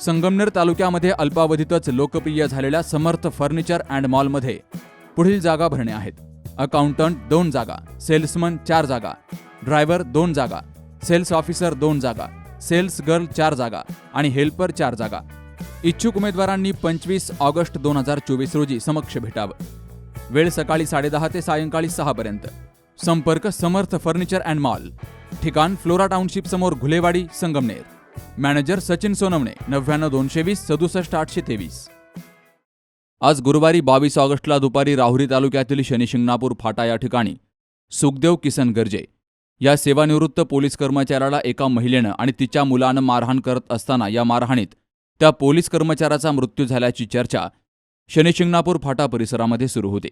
संगमनेर तालुक्यामध्ये अल्पावधीतच लोकप्रिय झालेल्या समर्थ फर्निचर अँड मॉलमध्ये पुढील जागा भरणे आहेत. अकाउंटंट दोन जागा सेल्समन चार जागा ड्रायव्हर दोन जागा सेल्स ऑफिसर दोन जागा सेल्स गर्ल चार जागा आणि हेल्पर चार जागा. इच्छुक उमेदवारांनी पंचवीस ऑगस्ट दोन हजार चोवीस रोजी समक्ष भेटावं. वेळ सकाळी साडेदहा ते सायंकाळी सहापर्यंत संपर्क समर्थ फर्निचर अँड मॉल. ठिकाण फ्लोरा टाउनशिप समोर घुलेवाडी संगमनेर. मॅनेजर सचिन सोनवणे नव्याण्णव दोनशे वीस सदुसष्ट आठशे तेवीस. आज गुरुवारी बावीस ऑगस्टला दुपारी राहुरी तालुक्यातील शनिशिंगणापूर फाटा या ठिकाणी सुखदेव किसन गर्जे या सेवानिवृत्त पोलीस कर्मचाऱ्याला एका महिलेनं आणि तिच्या मुलानं मारहाण करत असताना या मारहाणीत त्या पोलीस कर्मचाऱ्याचा मृत्यू झाल्याची चर्चा शनिशिंगणापूर फाटा परिसरामध्ये सुरू होते.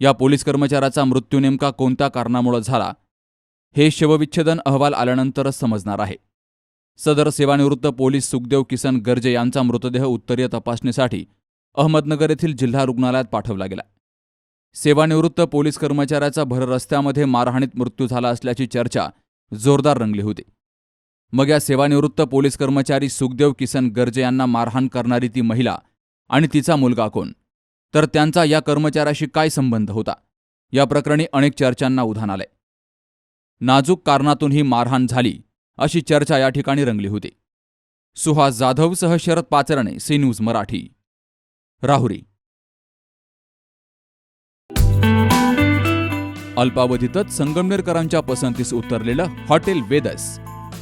या पोलीस कर्मचाऱ्याचा मृत्यू नेमका कोणत्या कारणामुळे झाला हे शवविच्छेदन अहवाल आल्यानंतरच समजणार आहे. सदर सेवानिवृत्त पोलीस सुखदेव किसन गर्जे यांचा मृतदेह उत्तरीय तपासणीसाठी अहमदनगर येथील जिल्हा रुग्णालयात पाठवला गेला. सेवानिवृत्त पोलीस कर्मचाऱ्याचा भर रस्त्यामध्ये मारहाणीत मृत्यू झाला असल्याची चर्चा जोरदार रंगली होती. मग या सेवानिवृत्त पोलीस कर्मचारी सुखदेव किसन गर्जे यांना मारहाण करणारी ती महिला आणि तिचा मुलगा कोण? तर त्यांचा या कर्मचाऱ्याशी काय संबंध होता? या प्रकरणी अनेक चर्चांना उधाण आले. नाजूक कारणातून ही मारहाण झाली अशी चर्चा या ठिकाणी रंगली होती. सुहास जाधवसह शरद पाचरणे सी न्यूज मराठी. राहुरी. अल्पावधीतच संगमनेरकरांच्या पसंतीस उतरलेलं हॉटेल वेदस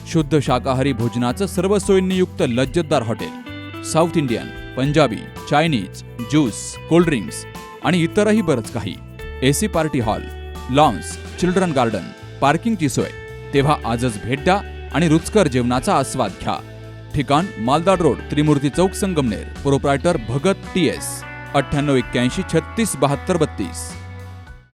शुद्ध शाकाहारी भोजनाचं सर्व सोयींनी युक्त लज्जतदार hotel south Indian Punjabi Chinese juice cold drinks आणि इतरही बरंच काही. AC party hall lawns children garden पार्किंगची सोय. तेव्हा आजच भेट द्या आणि रुचकर जेवणाचा आस्वाद घ्या. ठिकाण Maldad road Trimurti Chowk Sangamner. Proprietor Bhagat T S अठ्ठ्याण्णव एक्क्याऐंशी छत्तीस बहात्तर बत्तीस.